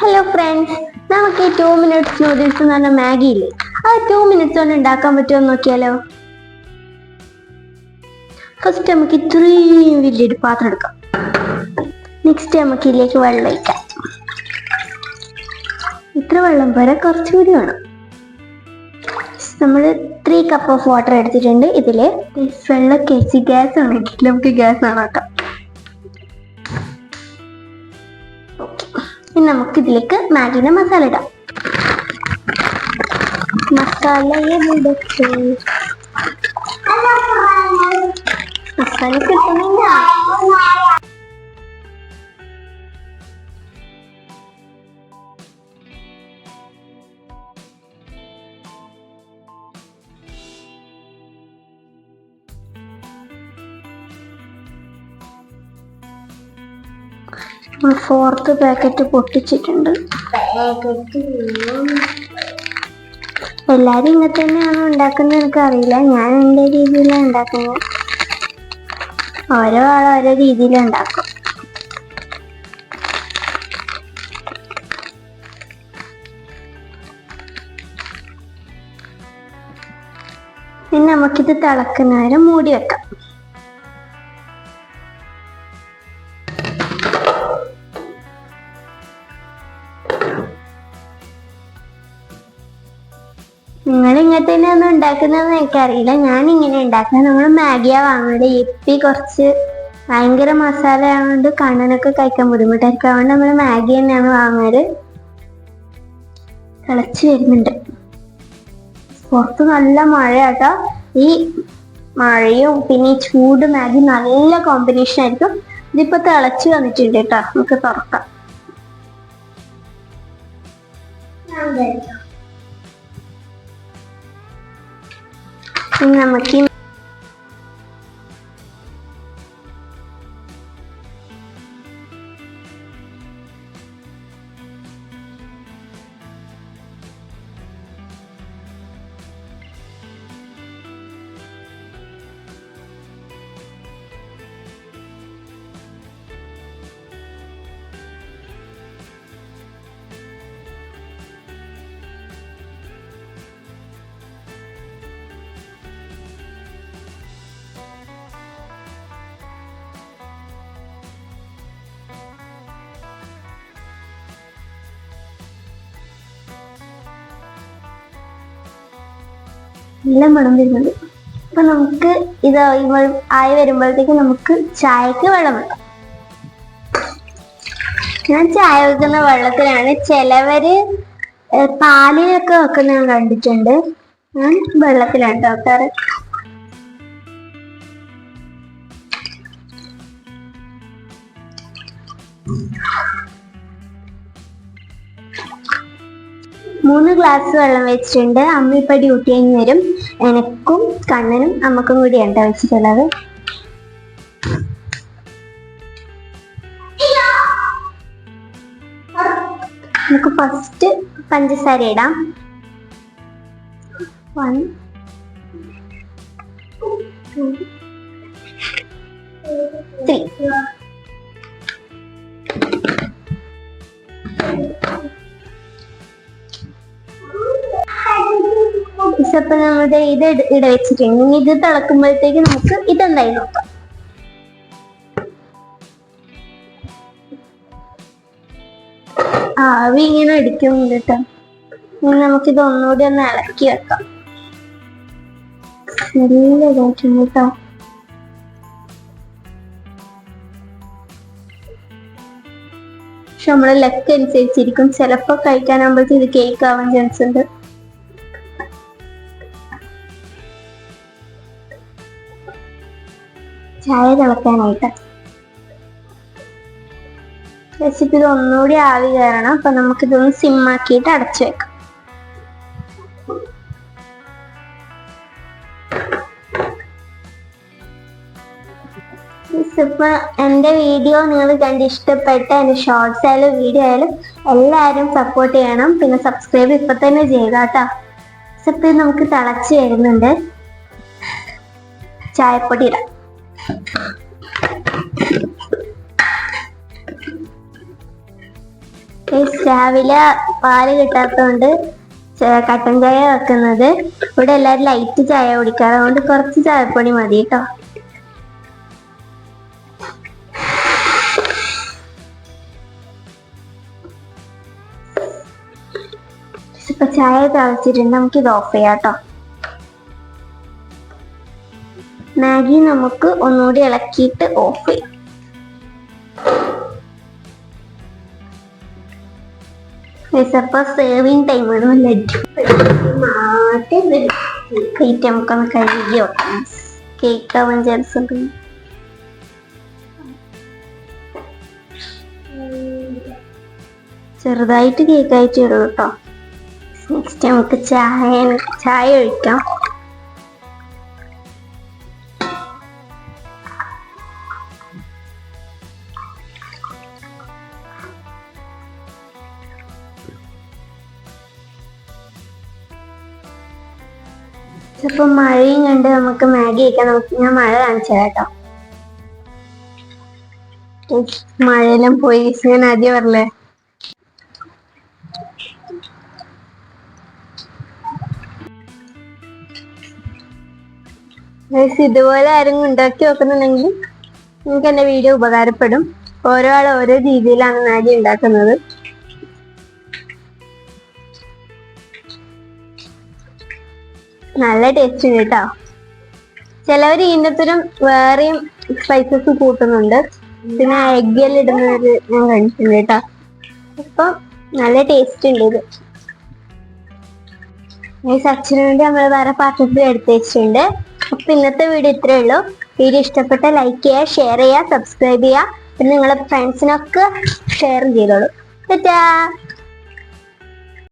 Hello friends നമുക്ക് ഈ two minutes noodles എന്ന് പറഞ്ഞ മാഗി ഇല്ലേ? അത് ടു മിനിറ്റ്സ് കൊണ്ട് ഉണ്ടാക്കാൻ പറ്റുമോ നോക്കിയാലോ? ഫസ്റ്റ് നമുക്ക് ഇത്രയും വലിയൊരു പാത്രം എടുക്കാം. നെക്സ്റ്റ് നമുക്ക് ഇതിലേക്ക് വെള്ളം ഒഴിക്കാം. ഇത്ര വെള്ളം പോരാ കുറച്ചുകൂടി വേണം. നമ്മൾ ത്രീ കപ്പ് ഓഫ് വാട്ടർ എടുത്തിട്ടുണ്ട്. ഇതിൽ വെള്ളം കഴിച്ച് ഗ്യാസ് ആണ് ഇട്ടിട്ട് നമുക്ക് ഗ്യാസ് ആണ് ഇനി നമുക്ക് ഇതിലേക്ക് മാഗിന മസാല ഇടാം. മസാല എവിടൊക്കെ മസാല കിട്ടുന്നില്ല ഫോർത്ത് പാക്കറ്റ് പൊട്ടിച്ചിട്ടുണ്ട്. എല്ലാരും ഇങ്ങനെ തന്നെയാണോ ഉണ്ടാക്കുന്നത് എനിക്ക് അറിയില്ല. ഞാൻ എന്റെ രീതിയിലാണ് ഉണ്ടാക്കുന്നത്. ഓരോ ആൾ ഓരോ രീതിയിൽ ഉണ്ടാക്കും. പിന്നെ നമുക്കിത് തിളക്കുന്നവരെ മൂടി വെക്കാം. നിങ്ങൾ ഇങ്ങനെ തന്നെയൊന്നും ഉണ്ടാക്കുന്നതെന്ന് എനിക്കറിയില്ല. ഞാൻ ഇങ്ങനെ ഉണ്ടാക്കുന്നത് നമ്മൾ മാഗിയാ വാങ്ങുന്നത് ഇപ്പി കുറച്ച് ഭയങ്കര മസാല ആയതുകൊണ്ട് കണ്ണനൊക്കെ കഴിക്കാൻ ബുദ്ധിമുട്ടായിരിക്കും. അതുകൊണ്ട് നമ്മൾ മാഗി തന്നെയാണ് വാങ്ങാറ് തിളച്ച് വരുന്നുണ്ട്. പുറത്ത് നല്ല മഴയാട്ടോ. ഈ മഴയും പിന്നെ ഈ ചൂട് മാഗി നല്ല കോമ്പിനേഷൻ ആയിരിക്കും. ഇതിപ്പോ തിളച്ച് വന്നിട്ടുണ്ട് കേട്ടോ. നമുക്ക് തുറക്കാം. ഇനി നമുക്ക് നല്ല മണം വരുന്നുണ്ട്. അപ്പൊ നമുക്ക് ഇത് ആയി വരുമ്പോഴത്തേക്ക് നമുക്ക് ചായക്ക് വെള്ളം വെക്കാം. ഞാൻ ചായ വെക്കുന്ന വെള്ളത്തിലാണ് ചിലവര് പാലിലൊക്കെ വെക്കുന്ന ഞാൻ കണ്ടിട്ടുണ്ട്. ഞാൻ വെള്ളത്തിലാണ് വെക്കാറ്. മൂന്ന് ഗ്ലാസ് വെള്ളം വെച്ചിട്ടുണ്ട്. അമ്മ ഇപ്പൊ ഡ്യൂട്ടി കഴിഞ്ഞ് വരും. എനക്കും കണ്ണനും അമ്മക്കും കൂടിയാണ് ട്ടോ വെച്ചിട്ടുള്ളത് നമുക്ക് ഫസ്റ്റ് പഞ്ചസാര ഇടാം. വൺ ത്രീ ഇപ്പൊ നമ്മുടെ ഇത് ഇട- വെച്ചിട്ടുണ്ട്. ഇനി ഇത് തിളക്കുമ്പോഴത്തേക്ക് നമുക്ക് ഇതെന്തായി നോക്കാം. ആവി ഇങ്ങനെ അടിക്കുന്നുണ്ട് കേട്ടോ. നമുക്കിത് ഒന്നുകൂടി ഒന്ന് ഇളക്കി വെക്കാം. നല്ല ഇതായിട്ടുണ്ട് കേട്ടോ. പക്ഷെ നമ്മളെ ലക്ക് അനുസരിച്ചിരിക്കും. ചിലപ്പോ കഴിക്കാനാകുമ്പോഴത്തേക്ക് ഇത് കേക്ക് ആവാൻ ചാൻസ് ഉണ്ട്. ചായ തിളക്കാനായിട്ട്. റെസിപ്പി ഇത് ഒന്നുകൂടി ആവി കയറണം. അപ്പൊ നമുക്കിതൊന്ന് സിമ്മാക്കിയിട്ട് അടച്ചു വെക്കാം. എന്റെ വീഡിയോ നിങ്ങൾ കണ്ട് ഇഷ്ടപ്പെട്ട എന്റെ ഷോർട്സ് ആയാലും വീഡിയോ ആയാലും എല്ലാവരും സപ്പോർട്ട് ചെയ്യണം. പിന്നെ സബ്സ്ക്രൈബ് ഇപ്പൊ തന്നെ ചെയ്താട്ടോ ഇപ്പൊ നമുക്ക് തിളച്ച് വരുന്നുണ്ട്. ചായപ്പൊടി ഇടാം. രാവിലെ പാൽ കിട്ടാത്തതുകൊണ്ട് കട്ടൻ ചായ വെക്കുന്നത്. ഇവിടെ എല്ലാരും ലൈറ്റ് ചായ കുടിക്കാറ്. അതുകൊണ്ട് കുറച്ച് ചായപ്പൊടി മതി കേട്ടോ. ചായ തിളച്ചിട്ടുണ്ട്. നമുക്ക് ഇത് ഓഫ് ചെയ്യാം കേട്ടോ. മാഗി നമുക്ക് ഒന്നുകൂടി ഇളക്കിയിട്ട് ഓഫ് ചെയ്യും. അപ്പൊ സേവിങ് ടൈമാണ് പ്ലേറ്റ് നമുക്കൊന്ന് കഴുകി വെക്കാം. കേക്ക് ചാൻസ് ഉണ്ട്. ചെറുതായിട്ട് കേക്ക് ആയിട്ട് ഇടും കേട്ടോ നെക്സ്റ്റ് നമുക്ക് ചായ ചായ ഒഴിക്കാം. ചിലപ്പോ മഴയും കണ്ട് നമുക്ക് മാഗി കഴിക്കാം നമുക്ക് ഞാൻ മഴ കാണിച്ചു കേട്ടോ. മഴയെല്ലാം പോയി ഞാൻ ആദ്യം പറഞ്ഞേ ഇതുപോലെ ആരും ഉണ്ടാക്കി നോക്കുന്നുണ്ടെങ്കിൽ നിങ്ങൾക്ക് എന്റെ വീഡിയോ ഉപകാരപ്പെടും. ഓരോ ആൾ ഓരോ രീതിയിലാണ് മാഗി ഉണ്ടാക്കുന്നത്. നല്ല ടേസ്റ്റ് ഉണ്ട് കേട്ടോ. ചിലവർ ഈന്തപ്പുരം വേറെയും സ്പൈസസ് കൂട്ടുന്നുണ്ട്. പിന്നെ എഗ്ഗെല്ലാം ഇടുന്നത് ഞാൻ കണ്ടിട്ടുണ്ട് കേട്ടോ. അപ്പം നല്ല ടേസ്റ്റ് ഉണ്ട് ഇത്. ഈ സച്ചിന് വേണ്ടി നമ്മൾ വേറെ പാത്രത്തിൽ എടുത്തേച്ചിട്ടുണ്ട് അപ്പൊ ഇന്നത്തെ വീഡിയോ ഇത്രേ ഉള്ളൂ. വീഡിയോ ഇഷ്ടപ്പെട്ട ലൈക്ക് ചെയ്യുക ഷെയർ ചെയ്യുക സബ്സ്ക്രൈബ് ചെയ്യുക. പിന്നെ നിങ്ങളെ ഫ്രണ്ട്സിനൊക്കെ ഷെയർ ചെയ്തോളൂ. ടാറ്റാ!